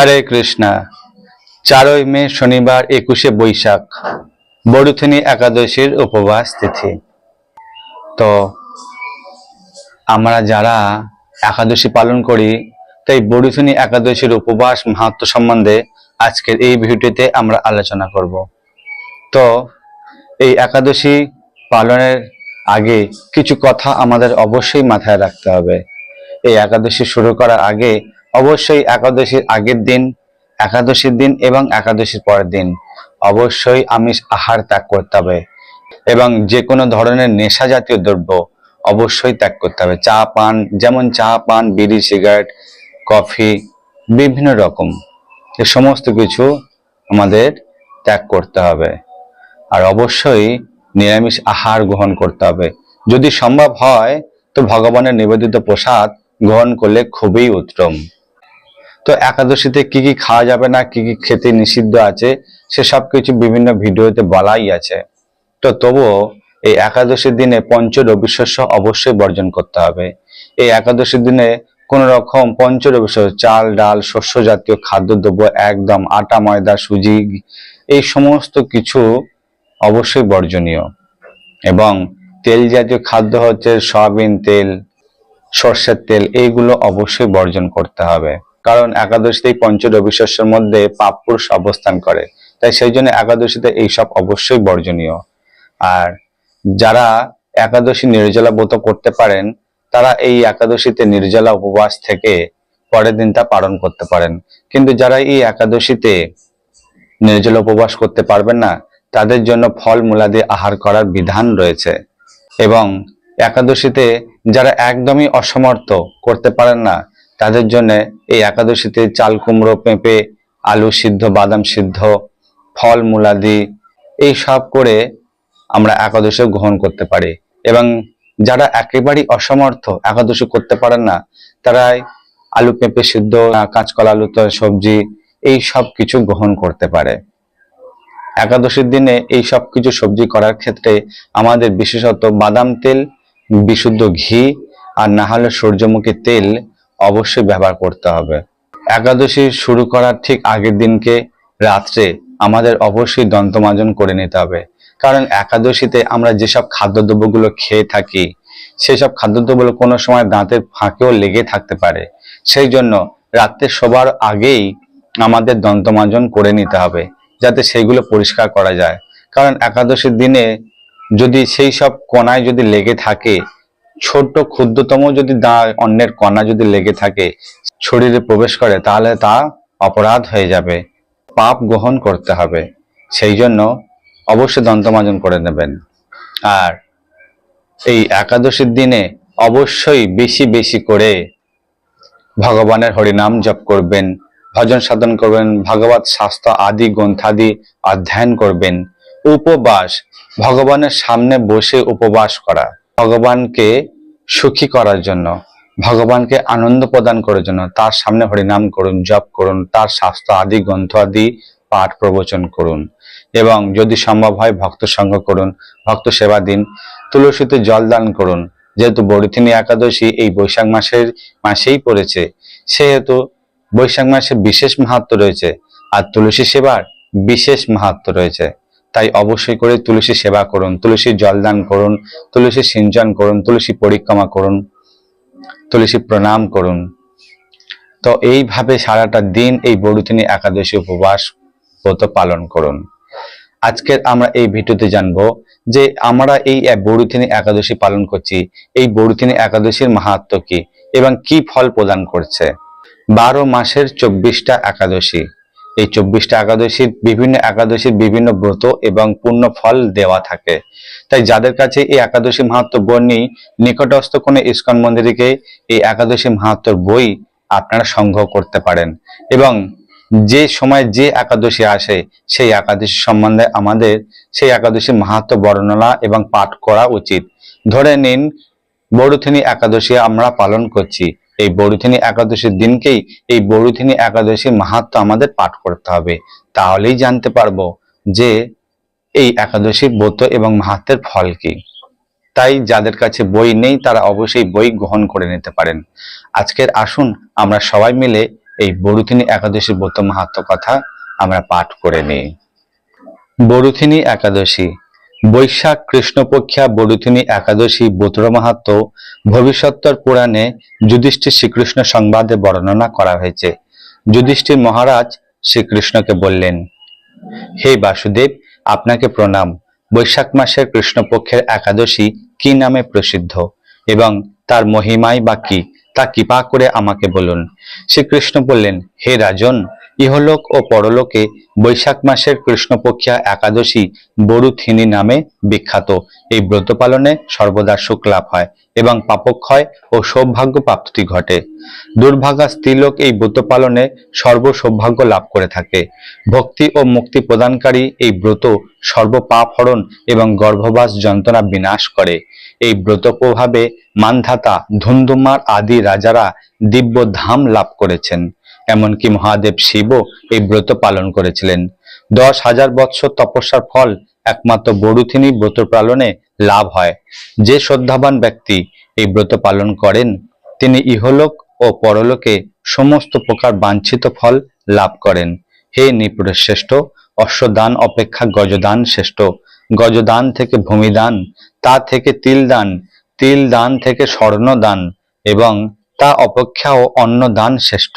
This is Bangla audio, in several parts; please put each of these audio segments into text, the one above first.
হরে কৃষ্ণা। চারই মে শনিবার একুশে বৈশাখ বড়ুথিনী একাদশীর উপবাস তিথি। তো আমরা যারা একাদশী পালন করি, তাই বড়ুথিনী একাদশীর উপবাস মাহাত্ম সম্বন্ধে আজকের এই ভিডিওতে আমরা আলোচনা করব। তো এই একাদশী পালনের আগে কিছু কথা আমাদের অবশ্যই মাথায় রাখতে হবে। এই একাদশী শুরু করার আগে অবশ্যই একাদশীর আগের দিন, একাদশীর দিন এবং একাদশীর পরের দিন অবশ্যই আমিষ আহার ত্যাগ করতে হবে এবং যে কোনো ধরনের নেশা জাতীয় দ্রব্য অবশ্যই ত্যাগ করতে হবে। চা, পান, যেমন চা, পান, বিড়ি, সিগারেট, কফি, বিভিন্ন রকম এ সমস্ত কিছু আমাদের ত্যাগ করতে হবে। আর অবশ্যই নিরামিষ আহার গ্রহণ করতে হবে। যদি সম্ভব হয়, তো ভগবানের নিবেদিত প্রসাদ গ্রহণ করলে খুবই উত্তম। তো একাদশীতে কি কি খাওয়া যাবে না, কি কি খেতে নিষিদ্ধ আছে সেসব কিছু বিভিন্ন ভিডিওতে বলাই আছে। তো তবুও এই একাদশীর দিনে পঞ্চ রবি শস্য অবশ্যই বর্জন করতে হবে। এই একাদশীর দিনে কোন রকম পঞ্চ রবি শস্য চাল, ডাল, শস্য জাতীয় খাদ্যদ্রব্য, একদম আটা, ময়দা, সুজি, এই সমস্ত কিছু অবশ্যই বর্জনীয়। এবং তেল জাতীয় খাদ্য হচ্ছে সয়াবিন তেল, সর্ষের তেল, এইগুলো অবশ্যই বর্জন করতে হবে। কারণ একাদশীতে পঞ্চ রবি মধ্যে পাপ পুরুষ অবস্থান করে। তাই সেই জন্য একাদশীতে এইসব অবশ্যই বর্জনীয়। আর যারা একাদশী নির্জলা ব্রত করতে পারেন, তারা এই একাদশীতে নির্জলা উপবাস থেকে পরের দিন তা পালন করতে পারেন। কিন্তু যারা এই একাদশীতে নির্জলা উপবাস করতে পারবেন না, তাদের জন্য ফল মূলাদি আহার করার বিধান রয়েছে। এবং একাদশীতে যারা একদমই অসমর্থ করতে পারেন না তাদের জন্য এই একাদশীতে চাল কুমড়ো পেঁপে, আলু সিদ্ধ, বাদাম সিদ্ধ, ফল, মূলাদি, এই সব করে আমরা একাদশী গ্রহণ করতে পারি। এবং যারা একেবারেই অসমর্থ একাদশী করতে পারেন না, তারাই আলু পেঁপে সিদ্ধ, কাঁচকলা আলু সবজি, এই সব কিছু গ্রহণ করতে পারে। একাদশীর দিনে এই সব কিছু সবজি করার ক্ষেত্রে আমাদের বিশেষত বাদাম তেল, বিশুদ্ধ ঘি, আর না হলে সূর্যমুখী তেল অবশ্যই ব্যবহার করতে হবে। একাদশী শুরু করার ঠিক আগের দিনকে রাত্রে আমাদের অবশ্যই দন্তমাজন করে নিতে হবে। কারণ একাদশীতে আমরা যেসব খাদ্যদ্রব্যগুলো খেয়ে থাকি, সেসব খাদ্যদ্রব্যগুলো কোনো সময় দাঁতের ফাঁকেও লেগে থাকতে পারে। সেই জন্য রাত্রে শোবার আগেই আমাদের দন্তমাজন করে নিতে হবে, যাতে সেইগুলো পরিষ্কার করা যায়। কারণ একাদশীর দিনে যদি সেই সব কণায় যদি লেগে থাকে ছোট্ট ক্ষুদ্রতম যদি দা অন্যের কণা যদি লেগে থাকে, শরীরে প্রবেশ করে, তাহলে তা অপরাধ হয়ে যাবে। পাপ গ্রহণ করতে হবে। সেই জন্য অবশ্যই দন্তমাজন করে নেবেন। আর এই একাদশীর দিনে অবশ্যই বেশি বেশি করে ভগবানের হরিনাম জপ করবেন, ভজন সাধন করবেন, ভগবত শাস্ত্র আদি, গ্রন্থাদি অধ্যয়ন করবেন। উপবাস, ভগবানের সামনে বসে উপবাস করা। ভগবানকে সুখী করার জন্য, ভগবানকে আনন্দ প্রদান করার জন্য, তার সামনে হরিনাম করুন, জপ করুন, তার শাস্ত্র আদি, গ্রন্থ আদি, পাঠ প্রবচন করুন। এবং যদি সম্ভব হয় ভক্ত সঙ্গ করুন, ভক্ত সেবা দিন, তুলসীতে জল দান করুন। যেহেতু বড়িথিনী একাদশী এই বৈশাখ মাসের, মাসেই পড়েছে, সেহেতু বৈশাখ মাসে বিশেষ মাহাত্ম রয়েছে। আর তুলসী সেবার বিশেষ মাহাত্ম রয়েছে। তাই অবশ্যই করে তুলসী সেবা করুন, তুলসী জল দান করুন, তুলসী সিঞ্চন করুন, তুলসী পরিক্রমা করুন, তুলসী প্রণাম করুন। তো এইভাবে সারাটা দিন এই বড়ুতিনী একাদশী উপবাস ব্রত পালন করুন। আজকের আমরা এই ভিডিওতে জানব যে আমরা এই বড়ুতিনী একাদশী পালন করছি, এই বড়ুতিনী একাদশীর মাহাত্ম কি এবং কি ফল প্রদান করছে। বারো মাসের চব্বিশটা একাদশী। এই চব্বিশটা একাদশীর বিভিন্ন একাদশীর বিভিন্ন ব্রত এবং পূর্ণ ফল দেওয়া থাকে। তাই যাদের কাছে এই একাদশী মাহাত্ম বই নেই, নিকটস্থ কোনো ইস্কন মন্দিরকে এই একাদশী মাহাত্মর বই আপনারা সংগ্রহ করতে পারেন এবং যে সময় যে একাদশী আসে, সেই একাদশী সম্বন্ধে আমাদের সেই একাদশীর মাহাত্ম বর্ণনা এবং পাঠ করা উচিত। ধরে নিন, বড়ুথিনী একাদশী আমরা পালন করছি। এই বড়ুথিনী একাদশীর দিনকেই এই বড়ুথিনী একাদশীর মাহাত্ম আমাদের পাঠ করতে হবে। তাহলেই জানতে পারব যে এই একাদশীর ব্রত এবং মাহাত্মের ফল কি। তাই যাদের কাছে বই নেই, তারা অবশ্যই বই গ্রহণ করে নিতে পারেন। আজকের আসুন আমরা সবাই মিলে এই বরুথিনী একাদশী ব্রত মাহাত্ম কথা আমরা পাঠ করে নিই। বরুথিনী একাদশী বৈশাখ কৃষ্ণপক্ষা বরুথিনী একাদশী ব্রতর মাহাত্ম ভবিষ্যত্তর পুরাণে যুধিষ্ঠির শ্রীকৃষ্ণ সংবাদে বর্ণনা করা হয়েছে। যুধিষ্ঠির মহারাজ শ্রীকৃষ্ণকে বললেন, হে বাসুদেব, আপনাকে প্রণাম। বৈশাখ মাসের কৃষ্ণপক্ষের একাদশী কি নামে প্রসিদ্ধ এবং তার মহিমাই বা কি? তা কৃপা করে আমাকে বলুন। শ্রীকৃষ্ণ বললেন, হে রাজন ইহলোক ও পরলোকে বৈশাখ মাসের কৃষ্ণপক্ষিয়া একাদশী বরুথিনী নামে বিখ্যাত। এই ব্রত পালনে সর্বদা সুখ লাভ হয় এবং পাপক্ষয় ও সৌভাগ্য প্রাপ্তি ঘটে। দুর্ভাগা স্ত্রীলোক এই ব্রত পালনে সর্ব সৌভাগ্য লাভ করে থাকে। ভক্তি ও মুক্তি প্রদানকারী এই ব্রত সর্বপাপ হরণ এবং গর্ভবাস যন্ত্রণা বিনাশ করে। এই ব্রত প্রভাবে মানধাতা ধুমধুমার আদি রাজারা দিব্য ধাম লাভ করেছেন। এমনকি মহাদেব শিবও এই ব্রত পালন করেছিলেন। দশ হাজার বৎসর তপস্যার ফল একমাত্র বরুথিনী ব্রত পালনে লাভ হয়। যে শ্রদ্ধাবান ব্যক্তি এই ব্রত পালন করেন, তিনি ইহলোক ও পরলোকে সমস্ত প্রকার বাঞ্ছিত ফল লাভ করেন। হে নিপুর শ্রেষ্ঠ, অশ্বদান অপেক্ষা গজদান শ্রেষ্ঠ। গজদান থেকে ভূমিদান, তা থেকে তিলদান তিল দান থেকে স্বর্ণদান এবং তা অপেক্ষাও অন্নদান শ্রেষ্ঠ।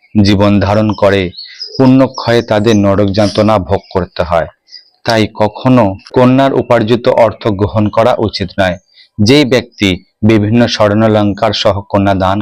জীবন ধারণ করে, পুণ্যক্ষয়ে তাদের নরক যন্ত্রণা ভোগ করতে হয়। তাই কখনো কন্যার উপার্জিত অর্থ গ্রহণ করা উচিত নয়। যেই ব্যক্তি বিভিন্ন স্বর্ণালঙ্কার সহ কন্যা দান